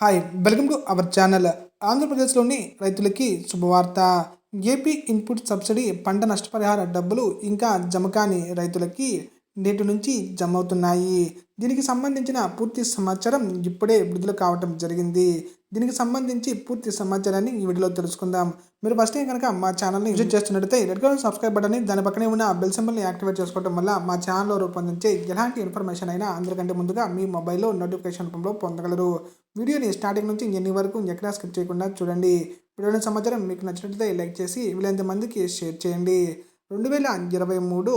Hi welcome to our channel. ఆంధ్రప్రదేశ్లోని రైతులకి శుభవార్త. ఏపీ ఇన్పుట్ సబ్సిడీ పంట నష్టపరిహార డబ్బులు ఇంకా జమ కాని రైతులకి నేటి నుంచి జమ అవుతున్నాయి దీనికి సంబంధించిన పూర్తి సమాచారం ఇప్పుడే విడుదల కావటం జరిగింది. దీనికి సంబంధించి పూర్తి సమాచారాన్ని ఈ వీడియోలో తెలుసుకుందాం. మీరు ఫస్ట్ టైం కనుక మా ఛానల్ని విజిట్ చేస్తున్నట్టయితే రెడ్ కలర్ సబ్స్క్రైబ్ బటన్ని దాని పక్కనే ఉన్న బెల్ సింబల్ని యాక్టివేట్ చేసుకోవడం వల్ల మా ఛానల్లో రూపొందించే ఎలాంటి ఇన్ఫర్మేషన్ అయినా అందరికంటే ముందుగా మీ మొబైల్లో నోటిఫికేషన్ రూపంలో పొందగలరు. వీడియోని స్టార్టింగ్ నుంచి ఎన్ని వరకు ఎక్కడా స్కిప్ చేయకుండా చూడండి. వీడియోని సమాచారం మీకు నచ్చినట్లయితే లైక్ చేసి వీలైనంత మందికి షేర్ చేయండి. రెండు వేల ఇరవై మూడు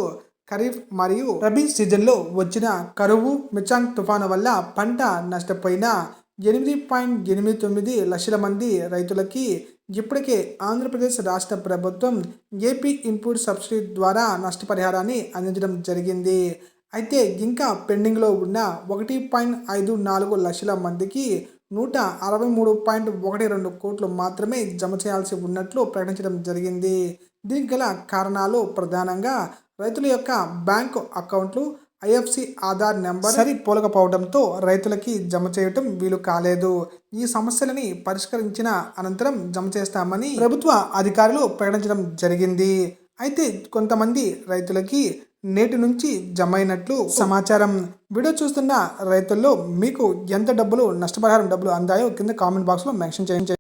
ఖరీఫ్ మరియు రబీ సీజన్లో వచ్చిన కరువు మిచాంగ్ తుఫాను వల్ల పంట నష్టపోయిన ఎనిమిది పాయింట్ ఎనిమిది తొమ్మిది లక్షల మంది రైతులకి ఇప్పటికే ఆంధ్రప్రదేశ్ రాష్ట్ర ప్రభుత్వం ఏపీ ఇన్పుట్ సబ్సిడీ ద్వారా నష్టపరిహారాన్ని అందించడం జరిగింది. అయితే ఇంకా పెండింగ్లో ఉన్న ఒకటి పాయింట్ ఐదు నాలుగు లక్షల మందికి నూట అరవై మూడు పాయింట్ ఒకటి రెండు కోట్లు మాత్రమే జమ చేయాల్సి ఉన్నట్లు ప్రకటించడం జరిగింది. దీనికి గల కారణాలు ప్రధానంగా రైతుల యొక్క బ్యాంకు అకౌంట్లు ఐఎఫ్సి ఆధార్ నెంబర్ సరి పోలకపోవడంతో రైతులకి జమ చేయటం వీలు కాలేదు. ఈ సమస్యలని పరిష్కరించిన అనంతరం జమ చేస్తామని ప్రభుత్వ అధికారులు ప్రకటించడం జరిగింది. అయితే కొంతమంది రైతులకి నేటి నుంచి జమ అయినట్లు సమాచారం. వీడియో చూస్తున్న రైతుల్లో మీకు ఎంత డబ్బులు నష్టపరిహారం డబ్బులు అందాయో కింద కామెంట్ బాక్స్లో మెన్షన్ చేయండి.